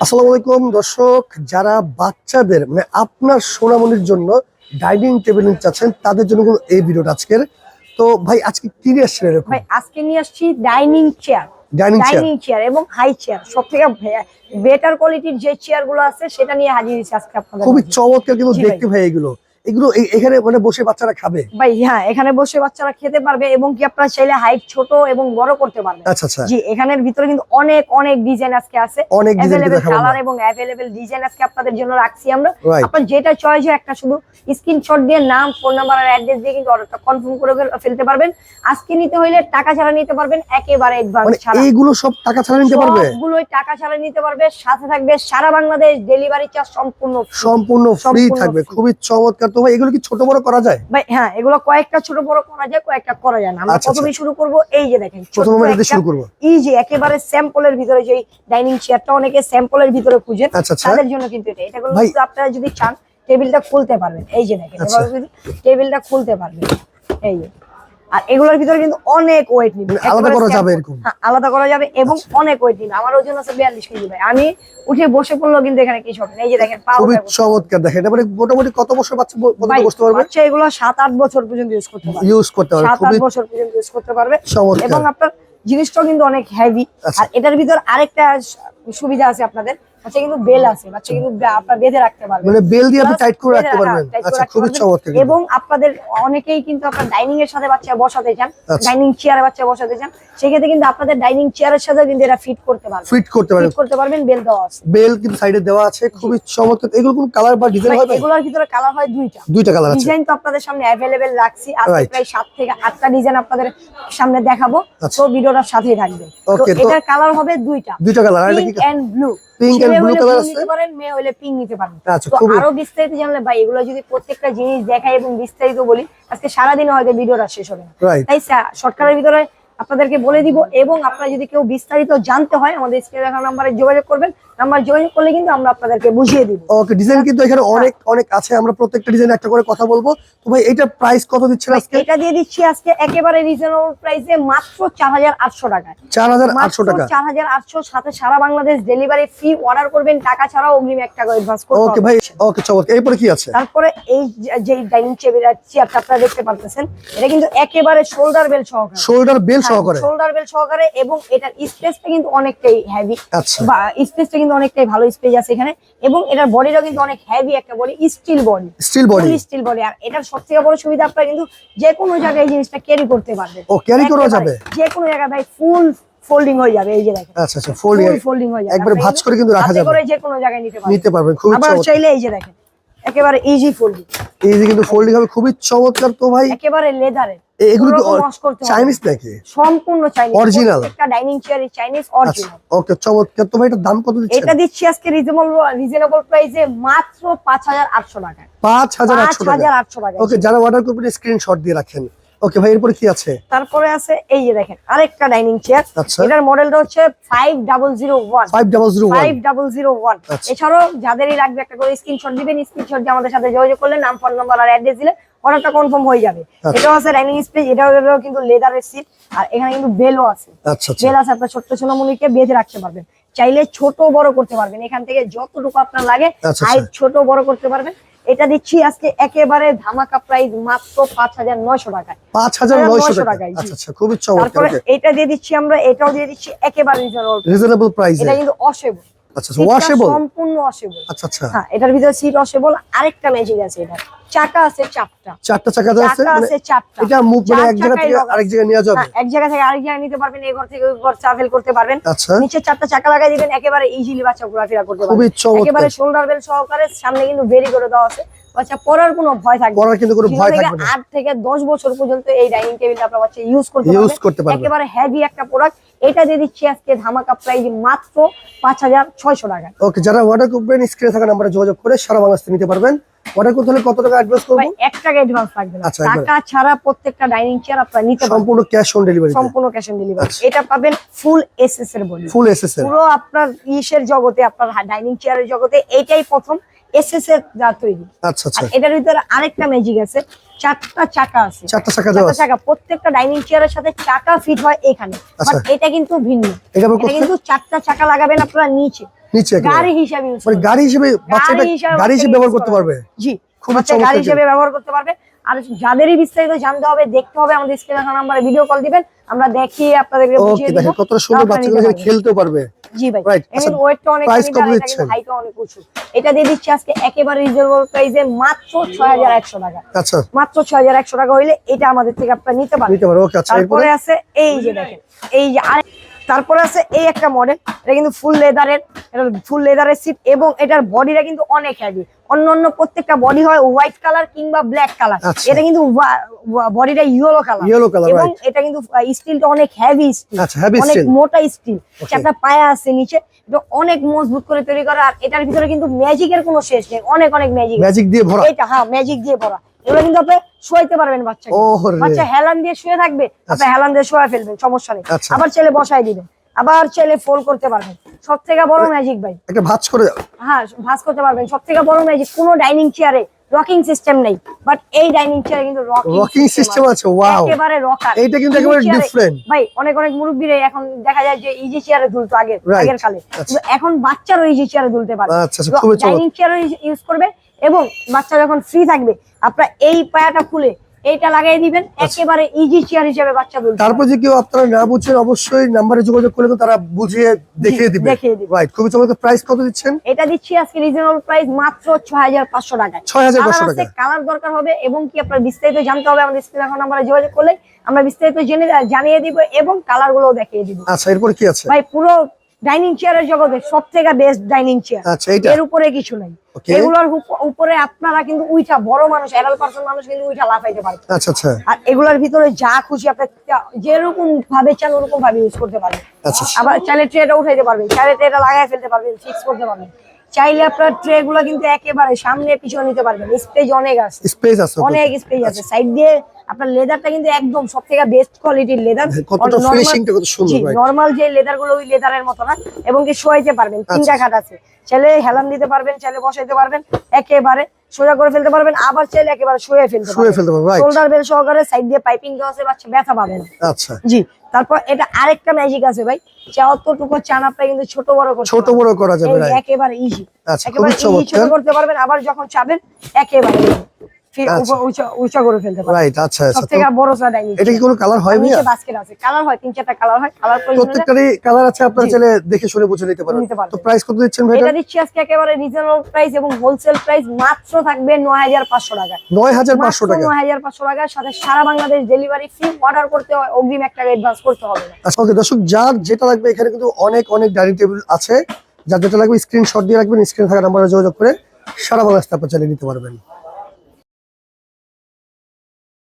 আসসালামু আলাইকুম দর্শক যারা বাচ্চাদের মানে আপনার সোনামনির জন্য ডাইনিং টেবিল নিতে চাচ্ছেন তাদের জন্য কিন্তু এই ভিডিওটা আজকের। তো ভাই আজকে কি নিয়ে আসছেন এরকম? ভাই আজকে নিয়ে আসছি ডাইনিং চেয়ার। Dining chair? এবং হাই চেয়ার। সব থেকে বেটার কোয়ালিটির যে চেয়ারগুলো আছে সেটা নিয়ে হাজির হয়েছি আজকে আপনাদের খুবই মাঝে। চমৎকার কিন্তু দেখতে ভাই এগুলো। এগুলো এখানে মানে বসে বাচ্চারা খাবে? ভাই হ্যাঁ এখানে বসে বাচ্চারা খেতে পারবে এবং কি আপনারা চাইলে হাইট ছোট এবং বড় করতে পারবেন। আচ্ছা আচ্ছা। জি এখানের ভিতরে কিন্তু অনেক অনেক ডিজাইন আজকে আছে। অনেক কালার এবং অ্যাভেলেবেল ডিজাইন আজকে আপনাদের জন্য রাখছি আমরা. আপনার যেটা চয়েস হয় একটা শুধু স্ক্রিনশট দিয়ে নাম ফোন নাম্বার আর অ্যাড্রেস দিয়ে কিন্তু অর্ডারটা কনফার্ম করে ফেলতে পারবেন। আজকে নিতে হইলে টাকা ছাড়া নিতে পারবেন একেবারে অ্যাডভান্স মানে ছাড়া। এইগুলো সব টাকা ছাড়া নিতে পারবে? সবগুলোই টাকা ছাড়া নিতে পারবে সাথে থাকবে সারা বাংলাদেশ ডেলিভারি চার্জ সম্পূর্ণ সম্পূর্ণ ফ্রি থাকবে। খুবই চমৎকার। তো ভাই এগুলো কি ছোট বড় করা যায়? ভাই হ্যাঁ এগুলো কয়েকটা ছোট বড় করা যায় কয়েকটা করা যায় না। আমরা প্রথমে শুরু করব এই যে দেখেন প্রথমে আমরা এটা শুরু করব। এই যে একেবারে স্যাম্পলের ভিতরে যে ডাইনিং চেয়ারটা অনেকে স্যাম্পলের ভিতরে খুঁজেন আচ্ছা, আচ্ছা। তাদের জন্য কিন্তু এটা। এটা কিন্তু আপনারা যদি চান টেবিলটা খুলতে পারবেন। এই যে দেখেন আচ্ছা। যদি টেবিলটা খুলতে পারবেন। এই যে। আর এগুলোর ভিতরে কিন্তু অনেক ওয়েট নিবে। আলাদা করা যাবে এরকম? হ্যাঁ আলাদা করা যাবে এবং অনেক ওয়েট নিবে। আমার ওজন আছে বিয়াল্লিশ কেজি ভাই। আমি উঠে বসে পড়লেও কিন্তু এখানে কিছু হবে না। এই যে দেখেন পা খুবই চমৎকার। দেখেন এটা মানে মোটামুটি কত বছর বাচ্চা পর্যন্ত বসতে পারবে? বাচ্চা এগুলো সাত আট বছর পর্যন্ত ইউজ করতে পারবে। ইউজ করতে পারবে। সাত আট খুবই বছর পর্যন্ত ইউজ করতে পারবে। এবং আপনার জিনিসটাও কিন্তু অনেক হেভি আচ্ছা। আর এটার ভিতর আরেকটা সুবিধা আছে আপনাদের। বাচ্চা কিন্তু বেল আছে বাচ্চা কিন্তু আপনার বেঁধে রাখতে পারবে। মানে বেল দিয়ে আপনি টাইট করে রাখতে পারবেন। আচ্ছা রাখতে খুবই পারবেন। চমৎকার এবং আপনাদের অনেকেই কিন্তু আপনার ডাইনিং এর সাথে বাচ্চা বসাতে চান আচ্ছা। ডাইনিং চেয়ারে বাচ্চা বসাতে চান সেক্ষেত্রে কিন্তু আপনাদের ডাইনিং চেয়ারের সাথে কিন্তু এটা ফিট করতে পারবেন। ফিট করতে পারবেন। করতে পারবেন বেল দেওয়া আছে। বেল কিন্তু সাইডে দেওয়া আছে খুবই চমৎকার। এগুলো কোন কালার বা ডিজাইন হবে এগুলোর ভিতরে কালার হয় দুইটা। দুইটা কালার আছে। ডিজাইন তো আপনাদের সামনে অ্যাভেলেবেল রাখছি। আজকে প্রায় সাত থেকে আটটা ডিজাইন আপনাদের সামনে দেখাবো। আচ্ছা। তো ভিডিওটার সাথেই থাকবে তো এটার কালার হবে দুইটা। দুইটা কালার আর এটা কি? And blue Pink and blue colour আছে? পারেন মেয়ে হলে পিঙ্ক নিতে পারেন। আচ্ছা, খুব আরও বিস্তারিত জানলে ভাই এগুলো যদি প্রত্যেকটা জিনিস দেখাই এবং বিস্তারিত বলি আজকে সারা দিন হয়তো ভিডিওটা শেষ হবে না। তাই তাই শর্টকাটের ভিতরে আপনাদেরকে বলে দিব এবং আপনারা যদি কেউ বিস্তারিত জানতে হয় আমাদের স্ক্রিনে দেখা নাম্বারে যোগাযোগ করবেন। নাম্বার যোগাযোগ করলে কিন্তু আমরা আপনাদেরকে বুঝিয়ে দিব। ওকে ডিজাইন কিন্তু এখানে অনেক অনেক আছে। আমরা প্রত্যেকটা ডিজাইন একটা করে কথা বলব। তো ভাই এটার প্রাইস কত দিচ্ছেন আজকে? এটা দিয়ে দিচ্ছি আজকে একেবারে রিজনেবল প্রাইসে মাত্র চার হাজার আটশো টাকায়। চার হাজার আটশো টাকা। চার হাজার আটশো সাথে সারা বাংলাদেশ ডেলিভারি ফি অর্ডার করবেন। টাকা ছাড়াও অগ্রিম এক টাকা অ্যাডভান্স করতে ওকে ভাই ওকে চমৎকার। এরপরে কি আছে? তারপরে এই যে- যে ডাইনিং টেবিল চেয়ারটা আপনারা দেখতে পারতেছেন এটা কিন্তু একেবারে শোল্ডার বেল সহকারে। শোল্ডার বেল সহকারে? শোল্ডার বেল সহকারে এবং এটার স্পেসটা কিন্তু অনেকটাই হেভি আচ্ছা। বা স্পেসটা কিন্তু অনেকটাই ভালো স্পেস আছে এখানে। এবং এটার বডিটাও কিন্তু অনেক হেভি একটা body steel body steel body steel body আর এটার সব থেকে বড় সুবিধা আপনারা কিন্তু যে কোনো জায়গায় এই জিনিসটা ক্যারি করতে পারবেন। ও, carry করা যাবে? যে কোনো জায়গায় ভাই ফুল ফোল্ডিং হয়ে যাবে এই যে দেখেন। আচ্ছা আচ্ছা ফোল্ড ফুল ফোল্ডিং হয়ে যাবে। একবারে ভাঁজ করে কিন্তু রাখা যাবে। করে যে কোনো জায়গায় নিতে পারবেন। নিতে পারবেন খুবই আবার চাইলে এই যে দেখেন একেবারে ইজি ফোল্ডিং এই যে কিন্তু ফোল্ডিং হবে খুবই চমৎকার তো ভাই। একেবারে লেদারের এগুলো। চাইনিজ নাকি? সম্পূর্ণ চাইনিজ Original? একটা dining chair Chinese original okay চমৎকার। এটার দাম কত দিচ্ছেন? এটা দিচ্ছি আজকে রিজনেবল রিজনেবল প্রাইসে মাত্র পাঁচ হাজার আটশো টাকা পাঁচ হাজার পাঁচ আটশো টাকা। হাজার আটশো টাকা ওকে যারা অর্ডার করবেন স্ক্রিনশট দিয়ে রাখেন। ওকে ভাই এরপরে কি আছে? তারপরে আছে এই যে দেখেন আরেকটা ডাইনিং চেয়ার আচ্ছা। এটার মডেলটা হচ্ছে five double zero one five double zero one five double zero one আচ্ছা। এছাড়াও যাদেরই লাগবে একটা করে স্ক্রিনশট দিবেন স্ক্রিনশট দিয়ে আমাদের সাথে যোগাযোগ করলে নাম ফোন নাম্বার আর অ্যাড্রেস দিলে অর্ডারটা কনফার্ম হয়ে যাবে। আচ্ছা। এটাও আছে ডাইনিং স্পেস এটাও কিন্তু লেদারের সিট আর এখানে কিন্তু বেলও আছে। আচ্ছা আচ্ছা। বেল আছে আপনার ছোট্ট সোনামণিকে বেঁধে রাখতে পারবেন। চাইলে ছোট বড় করতে পারবেন। এখান থেকে যতটুকু আপনার লাগে আচ্ছা, হাইট ছোট বড় করতে পারবেন। এটা দিচ্ছি আজকে একেবারে ধামাকা প্রাইস মাত্র পাঁচ হাজার নয়শো টাকায়। পাঁচ হাজার নয়শো 900 টাকা টাকায়, আচ্ছা আচ্ছা খুবই তারপরে এটা দিয়ে দিচ্ছি আমরা এটাও দিয়ে দিচ্ছি একেবারে রিজনেবল প্রাইসে এটা কিন্তু অসেবল আচ্ছা ওয়াশেবল সম্পূর্ণ অসেবল আচ্ছা আচ্ছা। হ্যাঁ এটার ভিতরে সিট অসেবল আরেকটা ম্যাজিক আছে এটা চাকা আছে চারটা চারটা চাকা আছে মানে আছে চারটা এটা মুভ মানে এক জায়গা থেকে আরেক জায়গায় নেওয়া যাবে? হ্যাঁ, এক জায়গা থেকে আরেক জায়গায় নিতে পারবেন এই ঘর থেকে ওই ঘর ট্রাভেল করতে পারবেন। আচ্ছা। নিচে চারটা চাকা লাগাই দিবেন একেবারে ইজিলি বাচ্চা ঘোরাফেরা করতে পারবেন। একেবারে শোল্ডার বেল সহকারে সামনে কিন্তু ভেরি করে দেওয়া আছে। বাচ্চা পড়ার কোনো ভয় থাকবে পড়ার কিন্তু কোনো ভয় থাকবে না। আট থেকে দশ বছর পর্যন্ত এই ডাইনিং টেবিলটা আপনার বাচ্চা ইউজ করতে Use পারবে করতে পারবে। একেবারে হেভি একটা প্রোডাক্ট এটা দিয়ে দিচ্ছি আজকে ধামাকা প্রাইস মাত্র পাঁচ হাজার ছয়শো টাকা। ওকে যারা অর্ডার করবেন স্ক্রিনে থাকা নাম্বারে যোগাযোগ করে সারা বাংলাদেশ নিতে পারবেন। অর্ডার করতে হলে কত টাকা অ্যাডভান্স করব? ভাই এক টাকা অ্যাডভান্স লাগবে না। আচ্ছা, টাকা ছাড়া প্রত্যেকটা ডাইনিং চেয়ার আপনারা নিতে পারবেন। সম্পূর্ণ ক্যাশ অন ডেলিভারি সম্পূর্ণ ক্যাশ অন ডেলিভারি আচ্ছা। এটা পাবেন ফুল এসএস এর বডি। ফুল এসএস এর পুরো আপনার ইসের জগতে আপনার ডাইনিং চেয়ারের জগতে এইটাই প্রথম। এসএস এর যা তৈরি। আচ্ছা আচ্ছা। এটার ভিতরে আরেকটা ম্যাজিক আছে চারটা চাকা আছে। চারটা চাকা দেওয়া চাকা প্রত্যেকটা ডাইনিং চেয়ারের সাথে চাকা ফিট হয় এখানে। আচ্ছা। বাট এটা কিন্তু ভিন্ন। এটা? কিন্তু চারটা চাকা লাগাবেন আপনারা নিচে। নিচে গাড়ি হিসাবে মানে গাড়ি হিসেবে বাচ্চাটা গাড়ি হিসেবে ব্যবহার করতে পারবে। জি। গাড়ি। হিসেবে ব্যবহার করতে পারবে। আর যাদেরই বিস্তারিত জানতে হবে দেখতে হবে আমাদের স্ক্রিনে থাকা নাম্বারে ভিডিও কল দিবেন। আমরা দেখিয়ে আপনাদেরকে বুঝিয়ে দিব। দেখেন সুন্দর বাচ্চাগুলো পারবেন। পারবে। জি ভাই। Right, আচ্ছা, ওয়েটটা অনেক price কত দিচ্ছেন? কিন্তু অনেক উঁচু। এটা দিয়ে দিচ্ছি আজকে একেবারে রিজনেবল প্রাইসে মাত্র ছয় হাজার একশো টাকা। আচ্ছা। মাত্র টাকা হইলে এটা আমাদের থেকে নিতে পারবেন। নিতে পারবে ওকে আচ্ছা তারপরে আছে এই যে দেখেন এই যে আর তারপরে আছে এই একটা মডেল এটা কিন্তু ফুল লেদারের এটা ফুল লেদারের সিট এবং এটার বডিটা কিন্তু অনেক হেভি অন্য অন্য প্রত্যেকটা বডি হয় হোয়াইট কালার কিংবা ব্ল্যাক কালার আচ্ছা। এটা কিন্তু বডিটা ইয়েলো কালার Yellow color, এবং এটা কিন্তু স্টিলটা অনেক হেভি স্টিল আচ্ছা, অনেক মোটা স্টিল একটা পায়া আছে নিচে। এটা অনেক মজবুত করে তৈরি করা। আর এটার ভিতরে কিন্তু ম্যাজিকের কোনো শেষ নেই। অনেক অনেক ম্যাজিক ম্যাজিক দিয়ে ভরা। এটা হ্যাঁ ম্যাজিক দিয়ে ভরা। এগুলো কিন্তু আপনি শোয়াইতে পারবেন বাচ্চাকে। ওরে। বাচ্চা হেলান দিয়ে শুয়ে থাকবে আপনি হেলান দিয়ে শোয়া ফেলবেন সমস্যা নেই। আচ্ছা। আবার ছেলে বসাই দিবেন আবার ছেলে ফোল্ড করতে পারবেন। সব থেকে বড় ম্যাজিক ভাই একটা ভাঁজ করে হ্যাঁ ভাঁজ করতে পারবেন। সব থেকে বড় ম্যাজিক কোনো ডাইনিং চেয়ারে রকিং সিস্টেম নেই। বাট এই ডাইনিং চেয়ারে কিন্তু রকিং রকিং সিস্টেম আছে। ওয়াও একেবারে রকার এইটা কিন্তু একেবারে different। ভাই অনেক অনেক মুরব্বীরা এখন দেখা যায় যে ইজি চেয়ারে দুলতো আগে আগের কালে। আচ্ছা। কিন্তু এখন বাচ্চারও ইজি চেয়ারে দুলতে পারে আচ্ছা, ডাইনিং চেয়ারও ইউজ করবে এবং বাচ্চা যখন ফ্রি থাকবে আপনারা এই পায়াটা খুলে এইটা লাগাই দিবেন একেবারে ইজি চেয়ার হিসেবে বাচ্চা আচ্ছা। তারপর যে কেউ আপনারা না বুঝছেন অবশ্যই নাম্বারে যোগাযোগ করলে তো তারা বুঝিয়ে দেখিয়ে দিবে। দেখিয়ে দিবে। রাইট খুবই চমৎকার। প্রাইস কত দিচ্ছেন? এটা দিচ্ছি আজকে রিজনেবল প্রাইস মাত্র ছয় হাজার পাঁচশো টাকায় 6,500 টাকায়। কালার দরকার হবে এবং কি আপনার বিস্তারিত জানতে হবে আমাদের স্ক্রিন এখন নাম্বারে যোগাযোগ করলে আমরা বিস্তারিত জেনে জানিয়ে দিব এবং কালারগুলো দেখিয়ে দিব। আচ্ছা এরপর কি আছে? ভাই পুরো ডাইনিং চেয়ারের জগতে সব থেকে বেস্ট ডাইনিং চেয়ার। আচ্ছা এর উপরে কিছু নাই। এগুলোর উপরে আপনারা কিন্তু উইঠা বড় মানুষ অ্যাডাল্ট পার্সন মানুষ কিন্তু উইঠা লাফাইতে পারবে। আচ্ছা আচ্ছা। আর এগুলোর ভিতরে যা খুশি আপনি যেরকম ভাবে চান ওরকম ভাবে ইউজ করতে পারবেন। আচ্ছা আবার চাইলে ট্রেটা উঠাইতে পারবেন চাইলে ট্রেটা লাগাই ফেলতে পারবেন ফিক্স করতে পারবেন। চাইলে আপনার ট্রে গুলো কিন্তু একেবারে সামনে পিছনে নিতে পারবেন স্পেস অনেক আছে। স্পেস আছে অনেক স্পেস আছে। সাইড দিয়ে আপনার লেদারটা কিন্তু একদম সব থেকে বেস্ট কোয়ালিটির লেদার. নর্মাল যে লেদারগুলো ওই লেদারের মতো না এবং কি শোয়াইতে পারবেন তিনটা আচ্ছা। খাট আছে। চাইলে হেলান দিতে পারবেন চাইলে বসাইতে পারবেন একেবারে সোজা করে ফেলতে পারবেন আবার চাইলে একেবারে শুয়ে ফেলতে শুয়ে ফেলতে পারবেন. শোল্ডার বেল সহকারে সাইড দিয়ে পাইপিং দেওয়া আছে বাচ্চা ব্যথা পাবেন আচ্ছা। জি তারপর এটা আরেকটা ম্যাজিক আছে ভাই। যতটুকু চান আপনি কিন্তু ছোট বড় করতে ছোট বড় করা যাবে একেবারে ইজি আচ্ছা, একেবারে ইজি ছোট করতে পারবেন আবার যখন চাবেন একেবারে আচ্ছা। করে ফেলতে রাইট আচ্ছা আচ্ছা। সব বড় সা ডাইনিং এটা কি কোনো কালার হয় মিয়া? নিচে বাস্কেট আছে। কালার হয় তিন চারটা কালার হয়। কালার প্রয়োজন প্রত্যেকটারই কালার আছে আপনারা চাইলে দেখে শুনে বুঝে নিতে পারেন তো প্রাইস কত দিচ্ছেন ভাই এটা দিচ্ছি আজকে একেবারে রিজনেবল প্রাইস এবং হোলসেল প্রাইস মাত্র থাকবে নয় হাজার পাঁচশো টাকা। সাথে সারা বাংলাদেশ ডেলিভারি ফ্রি অর্ডার করতে হয়। অগ্রিম এক টাকা অ্যাডভান্স করতে হবে না। আচ্ছা ওকে দর্শক যার যেটা লাগবে এখানে কিন্তু অনেক অনেক ডাইনিং টেবিল আছে। যার যেটা লাগবে স্ক্রিনশট দিয়ে রাখবেন স্ক্রিনে থাকা নাম্বারে যোগাযোগ করে সারা বাংলাদেশ আপনার চালিয়ে নিতে পারবেন।